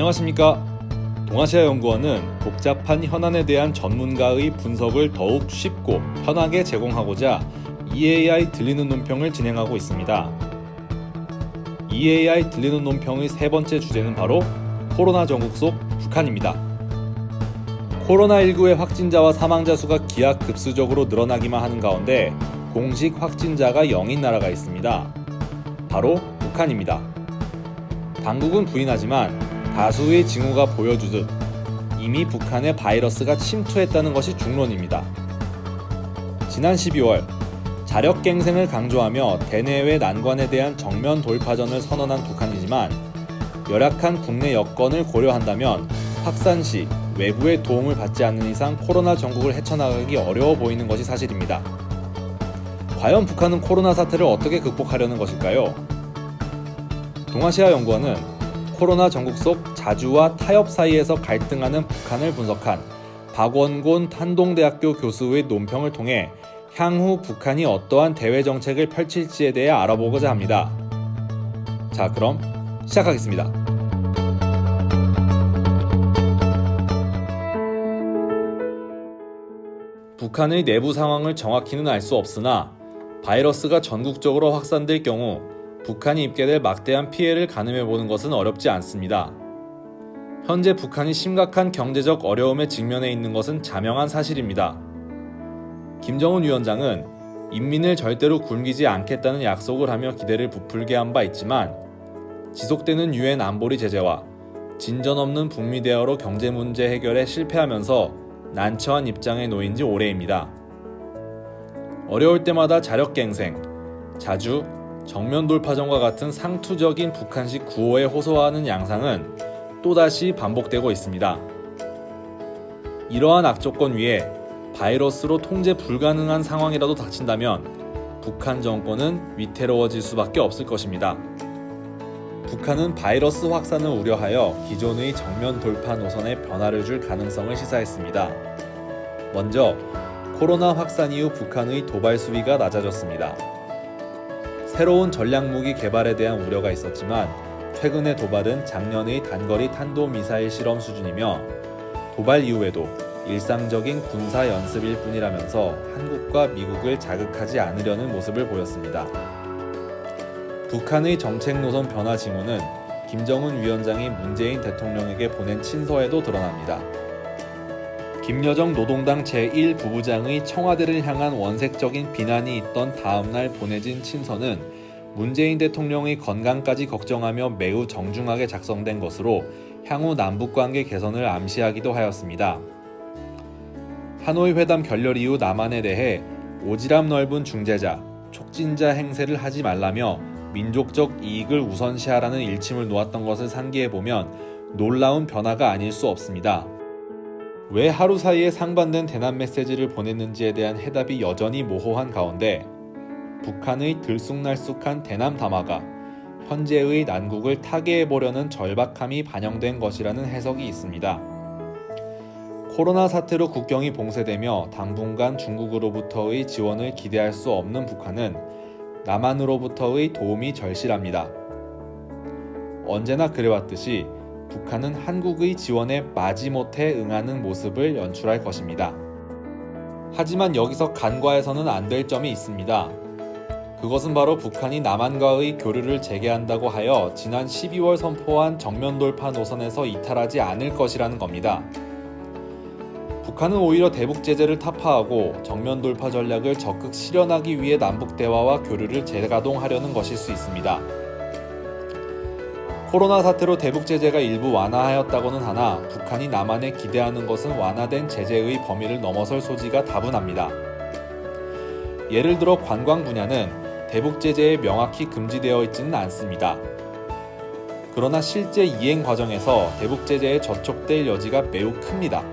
안녕하십니까. 동아시아 연구원은 복잡한 현안에 대한 전문가의 분석을 더욱 쉽고 편하게 제공하고자 EAI 들리는 논평을 진행하고 있습니다. EAI 들리는 논평의 세 번째 주제는 바로 코로나 전국 속 북한입니다. 코로나19의 확진자와 사망자 수가 기하급수적으로 늘어나기만 하는 가운데 공식 확진자가 0인 나라가 있습니다. 바로 북한입니다. 당국은 부인하지만 다수의 징후가 보여주듯 이미 북한에 바이러스가 침투했다는 것이 중론입니다. 지난 12월 자력갱생을 강조하며 대내외 난관에 대한 정면 돌파전을 선언한 북한이지만 열악한 국내 여건을 고려한다면 확산 시 외부의 도움을 받지 않는 이상 코로나 전국을 헤쳐나가기 어려워 보이는 것이 사실입니다. 과연 북한은 코로나 사태를 어떻게 극복하려는 것일까요? 동아시아 연구원은 코로나 전국 속 자주와 타협 사이에서 갈등하는 북한을 분석한 박원곤 한동대학교 교수의 논평을 통해 향후 북한이 어떠한 대외 정책을 펼칠지에 대해 알아보고자 합니다. 자, 그럼 시작하겠습니다. 북한의 내부 상황을 정확히는 알 수 없으나 바이러스가 전국적으로 확산될 경우 북한이 입게 될 막대한 피해를 가늠해 보는 것은 어렵지 않습니다. 현재 북한이 심각한 경제적 어려움에 직면해 있는 것은 자명한 사실입니다. 김정은 위원장은 인민을 절대로 굶기지 않겠다는 약속을 하며 기대를 부풀게 한 바 있지만 지속되는 유엔 안보리 제재와 진전 없는 북미 대화로 경제 문제 해결에 실패하면서 난처한 입장에 놓인 지 오래입니다. 어려울 때마다 자력갱생, 자주 정면 돌파전과 같은 상투적인 북한식 구호에 호소하는 양상은 또다시 반복되고 있습니다. 이러한 악조건 위에 바이러스로 통제 불가능한 상황이라도 닥친다면 북한 정권은 위태로워질 수밖에 없을 것입니다. 북한은 바이러스 확산을 우려하여 기존의 정면 돌파 노선에 변화를 줄 가능성을 시사했습니다. 먼저 코로나 확산 이후 북한의 도발 수위가 낮아졌습니다. 새로운 전략무기 개발에 대한 우려가 있었지만 최근의 도발은 작년의 단거리 탄도미사일 실험 수준이며 도발 이후에도 일상적인 군사 연습일 뿐이라면서 한국과 미국을 자극하지 않으려는 모습을 보였습니다. 북한의 정책 노선 변화 징후는 김정은 위원장이 문재인 대통령에게 보낸 친서에도 드러납니다. 김여정 노동당 제1부부장의 청와대를 향한 원색적인 비난이 있던 다음날 보내진 친서는 문재인 대통령의 건강까지 걱정하며 매우 정중하게 작성된 것으로 향후 남북 관계 개선을 암시하기도 하였습니다. 하노이 회담 결렬 이후 남한에 대해 오지랖 넓은 중재자, 촉진자 행세를 하지 말라며 민족적 이익을 우선시하라는 일침을 놓았던 것을 상기해 보면 놀라운 변화가 아닐 수 없습니다. 왜 하루 사이에 상반된 대남 메시지를 보냈는지에 대한 해답이 여전히 모호한 가운데 북한의 들쑥날쑥한 대남 담화가 현재의 난국을 타개해 보려는 절박함이 반영된 것이라는 해석이 있습니다. 코로나 사태로 국경이 봉쇄되며 당분간 중국으로부터의 지원을 기대할 수 없는 북한은 남한으로부터의 도움이 절실합니다. 언제나 그래왔듯이 북한은 한국의 지원에 마지못해 응하는 모습을 연출할 것입니다. 하지만 여기서 간과해서는 안 될 점이 있습니다. 그것은 바로 북한이 남한과의 교류를 재개한다고 하여 지난 12월 선포한 정면 돌파 노선에서 이탈하지 않을 것이라는 겁니다. 북한은 오히려 대북 제재를 타파하고 정면 돌파 전략을 적극 실현하기 위해 남북 대화와 교류를 재가동하려는 것일 수 있습니다. 코로나 사태로 대북 제재가 일부 완화하였다고는 하나 북한이 남한에 기대하는 것은 완화된 제재의 범위를 넘어설 소지가 다분합니다. 예를 들어 관광 분야는 대북 제재에 명확히 금지되어 있지는 않습니다. 그러나 실제 이행 과정에서 대북 제재에 저촉될 여지가 매우 큽니다.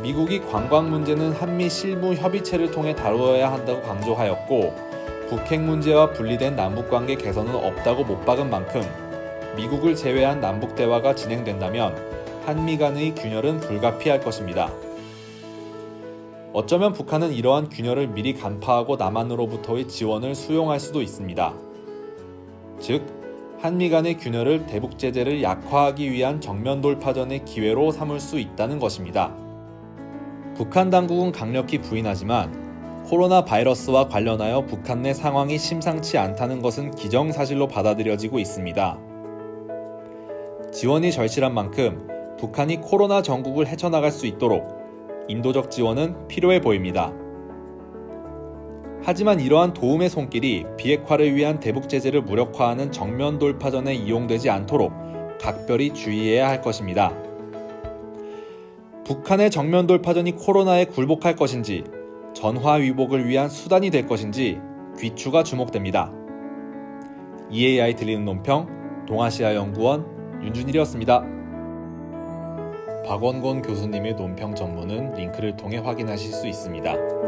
미국이 관광 문제는 한미 실무 협의체를 통해 다루어야 한다고 강조하였고 북핵 문제와 분리된 남북 관계 개선은 없다고 못 박은 만큼 미국을 제외한 남북 대화가 진행된다면 한미 간의 균열은 불가피할 것입니다. 어쩌면 북한은 이러한 균열을 미리 간파하고 남한으로부터의 지원을 수용할 수도 있습니다. 즉, 한미 간의 균열을 대북 제재를 약화하기 위한 정면 돌파전의 기회로 삼을 수 있다는 것입니다. 북한 당국은 강력히 부인하지만 코로나 바이러스와 관련하여 북한 내 상황이 심상치 않다는 것은 기정사실로 받아들여지고 있습니다. 지원이 절실한 만큼 북한이 코로나 전국을 헤쳐나갈 수 있도록 인도적 지원은 필요해 보입니다. 하지만 이러한 도움의 손길이 비핵화를 위한 대북 제재를 무력화하는 정면 돌파전에 이용되지 않도록 각별히 주의해야 할 것입니다. 북한의 정면 돌파전이 코로나에 굴복할 것인지 전화 위복을 위한 수단이 될 것인지 귀추가 주목됩니다. EAI 들리는 논평 동아시아 연구원 윤준일이었습니다. 박원곤 교수님의 논평 전문은 링크를 통해 확인하실 수 있습니다.